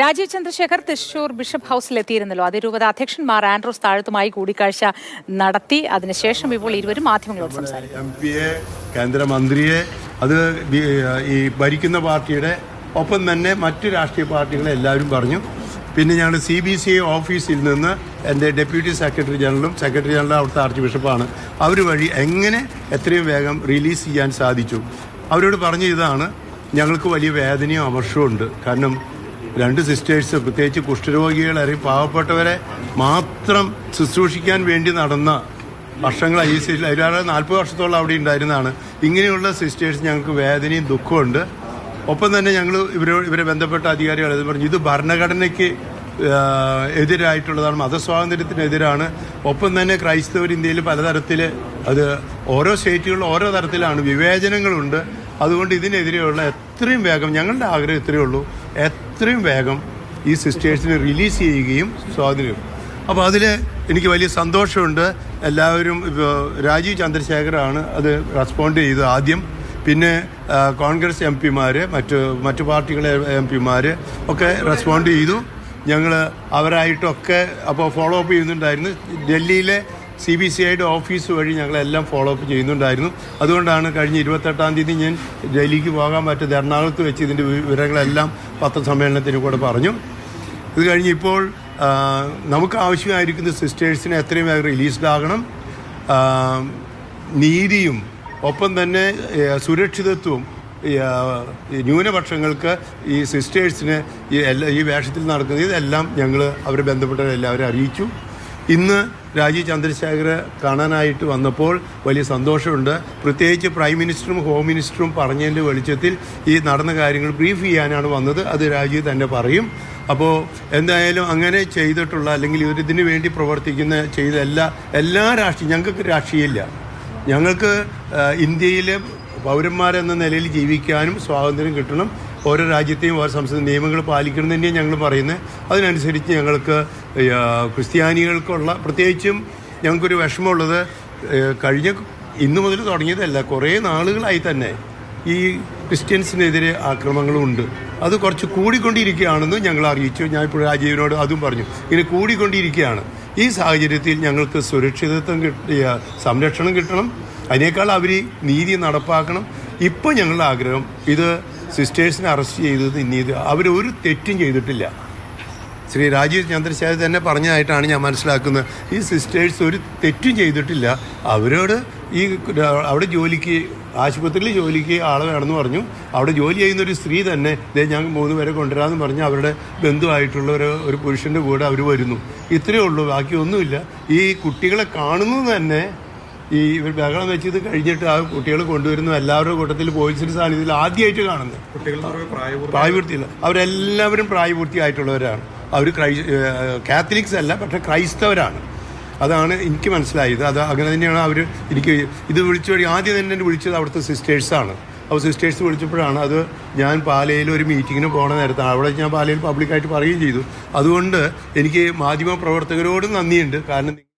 Rajeev Chandrasekhar Thrissur bishop എത്തിയിരുന്നല്ലോ അതിരൂപത അധ്യക്ഷന്മാർ ആൻഡ്രോസ് താഴത്തുമായി കൂടിക്കാഴ്ച നടത്തി. അതിനുശേഷം ഇപ്പോൾ ഇരുവരും മാധ്യമങ്ങളോട് സംസാരിക്കും. എം പിയെ കേന്ദ്രമന്ത്രിയെ അത് ഈ ഭരിക്കുന്ന പാർട്ടിയുടെ ഒപ്പം തന്നെ മറ്റ് രാഷ്ട്രീയ പാർട്ടികളെ എല്ലാവരും പറഞ്ഞു. പിന്നെ ഞങ്ങൾ സി ബി സി ഓഫീസിൽ നിന്ന് എന്റെ ഡെപ്യൂട്ടി സെക്രട്ടറി ജനറലും സെക്രട്ടറി ജനറലും അവിടുത്തെ ആർച്ച് ബിഷപ്പാണ്. അവർ വഴി എങ്ങനെ എത്രയും വേഗം റിലീസ് ചെയ്യാൻ സാധിച്ചു? അവരോട് പറഞ്ഞ ഇതാണ് ഞങ്ങൾക്ക് വലിയ വേദനയും അമർഷവും ഉണ്ട്. കാരണം രണ്ട് സിസ്റ്റേഴ്സ് പ്രത്യേകിച്ച് കുഷ്ഠരോഗികൾ അല്ലെങ്കിൽ പാവപ്പെട്ടവരെ മാത്രം ശുശ്രൂഷിക്കാൻ വേണ്ടി നടന്ന വർഷങ്ങളായി ഈ സിസ്റ്റർ അതിലാറ് നാൽപ്പത് വർഷത്തോളം അവിടെ ഉണ്ടായിരുന്നതാണ്. ഇങ്ങനെയുള്ള സിസ്റ്റേഴ്സ് ഞങ്ങൾക്ക് വേദനയും ദുഃഖമുണ്ട് ഒപ്പം തന്നെ ഞങ്ങൾ ഇവരോട് ഇവരെ ബന്ധപ്പെട്ട അധികാരികൾ പറഞ്ഞു ഇത് ഭരണഘടനയ്ക്ക് എതിരായിട്ടുള്ളതാണ് മതസ്വാതന്ത്ര്യത്തിനെതിരാണ്. ഒപ്പം തന്നെ ക്രൈസ്തവർ ഇന്ത്യയിൽ പലതരത്തിൽ അത് ഓരോ സ്റ്റേറ്റുകളിലും ഓരോ തരത്തിലാണ് വിവേചനങ്ങളുണ്ട്. അതുകൊണ്ട് ഇതിനെതിരെയുള്ള എത്രയും വേഗം ഞങ്ങളുടെ ആഗ്രഹം ഇത്രയേ ഉള്ളൂ. എത്രയും വേഗം ഈ സിസ്റ്റേഴ്സിനെ റിലീസ് ചെയ്യുകയും സ്വാതന്ത്ര്യം. അപ്പോൾ അതിൽ എനിക്ക് വലിയ സന്തോഷമുണ്ട്. എല്ലാവരും രാജീവ് ചന്ദ്രശേഖറാണ് അത് റെസ്പോണ്ട് ചെയ്തത് ആദ്യം. പിന്നെ കോൺഗ്രസ് എം പിമാർ മറ്റ് മറ്റു പാർട്ടികളെ എം പിമാർ ഒക്കെ റെസ്പോണ്ട് ചെയ്തു. ഞങ്ങൾ അവരായിട്ടൊക്കെ അപ്പോൾ ഫോളോ അപ്പ് ചെയ്യുന്നുണ്ടായിരുന്നു. ഡൽഹിയിലെ സി ബി സി ഐയുടെ ഓഫീസ് വഴി ഞങ്ങളെല്ലാം ഫോളോ അപ്പ് ചെയ്യുന്നുണ്ടായിരുന്നു. അതുകൊണ്ടാണ് കഴിഞ്ഞ ഇരുപത്തെട്ടാം തീയതി ഞാൻ ഡൽഹിക്ക് പോകാൻ പറ്റത് എറണാകുളത്ത് വെച്ച് ഇതിന്റെ വിവരങ്ങളെല്ലാം പത്രസമ്മേളനത്തിന് കൂടെ പറഞ്ഞു. ഇത് കഴിഞ്ഞ് ഇപ്പോൾ നമുക്ക് ആവശ്യമായിരിക്കുന്ന സിസ്റ്റേഴ്സിനെ എത്രയും വേഗം റിലീസ്ഡ് ആകണം ആ, നീതിയും ഒപ്പം തന്നെ സുരക്ഷിതത്വവും ന്യൂനപക്ഷങ്ങൾക്ക് ഈ സിസ്റ്റേഴ്സിന് ഈ എല്ലാ ഈ വേഷത്തിൽ നടക്കുന്ന ഇതെല്ലാം ഞങ്ങൾ അവരെ ബന്ധപ്പെട്ടവരെല്ലാവരും അറിയിച്ചു. ഇന്ന് രാജീവ് ചന്ദ്രശേഖർ കാണാനായിട്ട് വന്നപ്പോൾ വലിയ സന്തോഷമുണ്ട്. പ്രത്യേകിച്ച് പ്രൈം മിനിസ്റ്ററും ഹോം മിനിസ്റ്ററും പറഞ്ഞതിന്റെ വെളിച്ചത്തിൽ ഈ നടന്ന കാര്യങ്ങൾ ബ്രീഫ് ചെയ്യാനാണ് വന്നത്. അത് രാജീവ് തന്നെ പറയും. അപ്പോൾ എന്തായാലും അങ്ങനെ ചെയ്തിട്ടുള്ള അല്ലെങ്കിൽ ഇവരിതിന് വേണ്ടി പ്രവർത്തിക്കുന്ന ചെയ്ത എല്ലാ എല്ലാ രാഷ്ട്രീയ ഞങ്ങൾക്ക് രാഷ്ട്രീയമില്ല. ഞങ്ങൾക്ക് ഇന്ത്യയിലെ പൗരന്മാരെന്ന നിലയിൽ ജീവിക്കാനും സ്വാതന്ത്ര്യം കിട്ടണം. ഓരോ രാജ്യത്തെയും ഓരോ സംസ്ഥാന നിയമങ്ങൾ പാലിക്കണം തന്നെയാണ് ഞങ്ങൾ പറയുന്നത്. അതിനനുസരിച്ച് ഞങ്ങൾക്ക് ക്രിസ്ത്യാനികൾക്കുള്ള പ്രത്യേകിച്ചും ഞങ്ങൾക്കൊരു വിഷമമുള്ളത് കഴിഞ്ഞ ഇന്നു മുതൽ തുടങ്ങിയതല്ല കുറേ നാളുകളായി തന്നെ ഈ ക്രിസ്ത്യൻസിനെതിരെ ആക്രമണങ്ങളും ഉണ്ട് അത് കുറച്ച് കൂടിക്കൊണ്ടിരിക്കുകയാണെന്ന് ഞങ്ങൾ അറിയിച്ചു. ഞാൻ ഇപ്പോൾ രാജീവിനോട് അതും പറഞ്ഞു. ഇങ്ങനെ കൂടിക്കൊണ്ടിരിക്കുകയാണ്. ഈ സാഹചര്യത്തിൽ ഞങ്ങൾക്ക് സുരക്ഷിതത്വം കിട്ടിയ സംരക്ഷണം കിട്ടണം. അതിനേക്കാൾ അവർ നീതി നടപ്പാക്കണം. ഇപ്പോൾ ഞങ്ങളുടെ ആഗ്രഹം ഇത് സിസ്റ്റേഴ്സിനെ അറസ്റ്റ് ചെയ്തത് ഇനി അവർ ഒരു തെറ്റും ചെയ്തിട്ടില്ല. ശ്രീ രാജീവ് ചന്ദ്രശേഖർ തന്നെ പറഞ്ഞതായിട്ടാണ് ഞാൻ മനസ്സിലാക്കുന്നത്. ഈ സിസ്റ്റേഴ്സ് ഒരു തെറ്റും ചെയ്തിട്ടില്ല. അവരോട് ഈ അവിടെ ജോലിക്ക് ആശുപത്രിയിൽ ജോലിക്ക് ആളെ വേണമെന്ന് പറഞ്ഞു. അവിടെ ജോലി ചെയ്യുന്ന ഒരു സ്ത്രീ തന്നെ ഇതേ ഞാൻ മൂന്ന് പേരെ കൊണ്ടുവരാമെന്ന് പറഞ്ഞ് അവരുടെ ബന്ധുവായിട്ടുള്ള ഒരു ഒരു പുരുഷന്റെ കൂടെ അവർ വരുന്നു. ഇത്രയേ ഉള്ളൂ. ബാക്കി ഒന്നുമില്ല. ഈ കുട്ടികളെ കാണുന്നത് തന്നെ ഈ ഇവർ ബഹളം വെച്ച് ഇത് കഴിഞ്ഞിട്ട് ആ കുട്ടികൾ കൊണ്ടുവരുന്നു. എല്ലാവരുടെ കൂട്ടത്തിൽ പോലീസിന്റെ സാന്നിധ്യത്തിൽ ആദ്യമായിട്ട് കാണുന്നത്. പ്രായപൂർത്തിയില്ല. അവരെല്ലാവരും പ്രായപൂർത്തിയായിട്ടുള്ളവരാണ്. അവർ ക്രൈ കാത്തലിക്സ് അല്ല പക്ഷെ ക്രൈസ്തവരാണ്. അതാണ് എനിക്ക് മനസ്സിലായത്. അത് അങ്ങനെ തന്നെയാണ് അവർ എനിക്ക് ഇത് വിളിച്ചു വഴി ആദ്യം തന്നെ എന്നെ വിളിച്ചത് അവിടുത്തെ സിസ്റ്റേഴ്സാണ്. അപ്പോൾ സിസ്റ്റേഴ്സ് വിളിച്ചപ്പോഴാണ് അത് ഞാൻ പാലയിൽ ഒരു മീറ്റിങ്ങിന് പോണ നേരത്താണ് അവിടെ ഞാൻ പാലയിൽ പബ്ലിക്കായിട്ട് പറയുകയും ചെയ്തു. അതുകൊണ്ട് എനിക്ക് മാധ്യമ പ്രവർത്തകരോടും നന്ദിയുണ്ട്. കാരണം